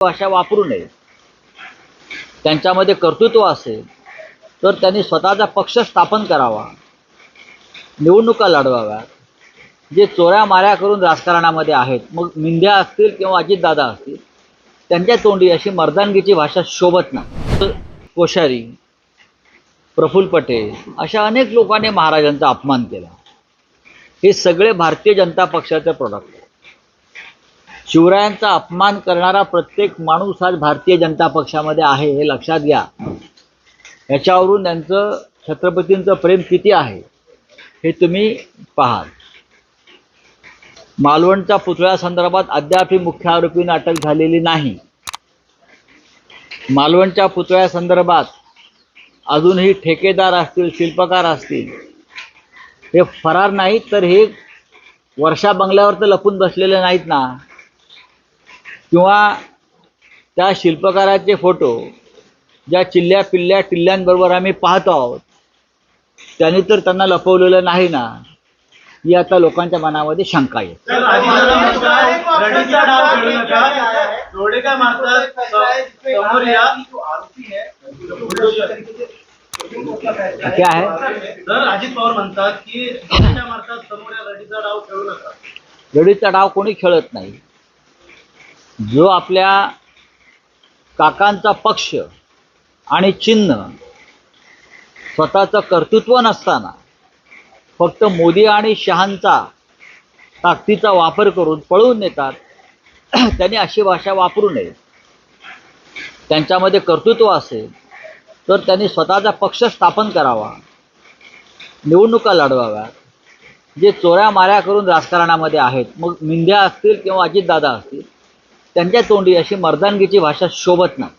भाषा वापरू नये. त्यांच्यामध्ये कर्तृत्व असेल तर त्यांनी स्वतःचा पक्ष स्थापन करावा. निवडणुका लढवाव्यात. जे चोऱ्या माऱ्या करून राजकारणामध्ये आहेत मग मिंध्या असतील किंवा अजितदादा असतील त्यांच्या तोंडी अशी मर्दानगीची भाषा शोभत नाही. कोश्यारी प्रफुल्ल पटेल अशा अनेक लोकांनी महाराजांचा अपमान केला. हे सगळे भारतीय जनता पक्षाचे प्रोडक्ट शिवरायांचा अपमान करणारा प्रत्येक माणूस आज भारतीय जनता पक्षामध्ये आहे हे लक्षात घ्या. याच्यावरून त्यांचं छत्रपतींचं प्रेम किती आहे हे तुम्ही पाहाल. मालवणच्या पुतळ्यासंदर्भात अद्यापही मुख्य आरोपींना अटक झालेली नाही. मालवणच्या पुतळ्यासंदर्भात अजूनही ठेकेदार असतील शिल्पकार असतील हे फरार नाहीत तर हे वर्षा बंगल्यावर तर लपून बसलेले नाहीत ना. किंवा त्या शिल्पकाराचे फोटो ज्या चिल्ल्या पिल्ल्या टिल्ल्यांबरोबर आम्ही पाहतो आहोत त्यांनी तर त्यांना लपवलेलं नाही ना ही आता लोकांच्या मनामध्ये शंका रडीचा डोळे काय आहे. अजित पवार म्हणतात की रडीचा डाव खेळू नका. लढीचा डाव कोणी खेळत नाही. जो आपल्या काकांचा पक्ष आणि चिन्ह स्वतःचं कर्तृत्व नसताना फक्त मोदी आणि शहांचा ताकदीचा वापर करून पळवून नेतात त्यांनी अशी भाषा वापरू नये. त्यांच्यामध्ये कर्तृत्व असेल तर त्यांनी स्वतःचा पक्ष स्थापन करावा. निवडणुका लढवाव्यात. जे चोऱ्या माऱ्या करून राजकारणामध्ये आहेत मग मिंध्या असतील किंवा अजितदादा असतील त्यांच्या तोंडी अशी मर्दानगीची भाषा शोभत नाही.